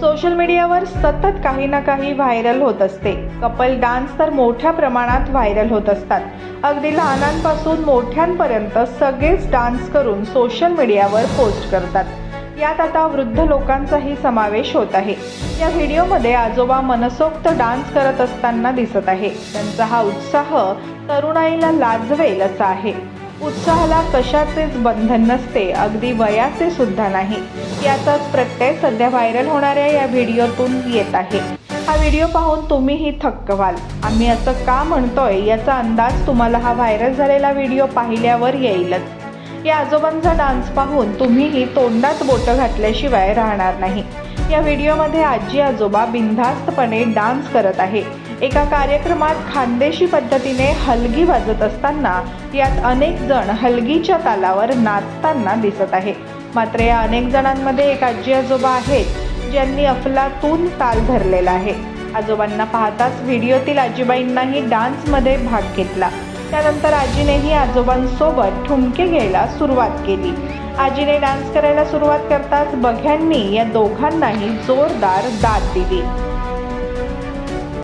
Social मीडियावर सतत काही ना काही व्हायरल होत असते. कपल डान्स तर मोठ्या प्रमाणात व्हायरल होत असतात. अगदी लहानांपासून मोठ्यांपर्यंत सगळेच डान्स करून सोशल मीडियावर पोस्ट करतात. यात आता वृद्ध लोकांचाही समावेश होत आहे. या व्हिडिओमध्ये आजोबा मनसोक्त डान्स करत असताना दिसत आहे. त्यांचा हा उत्साह तरुणाईला लाजवेल असा आहे. उत्साहाला कशाचेच बंधन नसते अगदी वयाचे सुद्धा नाही. याचाच प्रत्यय सध्या व्हायरल होणाऱ्या या व्हिडिओतून येत आहे. हा व्हिडिओ पाहून तुम्हीही थक्क व्हाल. आम्ही असं का म्हणतोय याचा अंदाज तुम्हाला हा व्हायरल झालेला व्हिडिओ पाहिल्यावर येईलच. या आजोबांचा डान्स पाहून तुम्हीही तोंडात बोटं घातल्याशिवाय राहणार नाही. या व्हिडिओमध्ये आजी आजोबा बिनधास्तपणे डान्स करत आहे. एका कार्यक्रमात खानदेशी पद्धतीने हलगी वाजत असताना यात अनेक जण हलगीच्या तालावर नाचताना दिसत आहे. मात्र या अनेक जणांमध्ये एक आजी आजोबा आहेत ज्यांनी अफलातून ताल धरलेला आहे. आजोबांना पाहताच व्हिडिओतील आजीबाईंनाही डान्समध्ये भाग घेतला. त्यानंतर आजीनेही आजोबांसोबत ठुमके घ्यायला सुरुवात केली. आजीने डान्स करायला सुरुवात करताच बघ्यांनी या दोघांनाही जोरदार दाद दिली.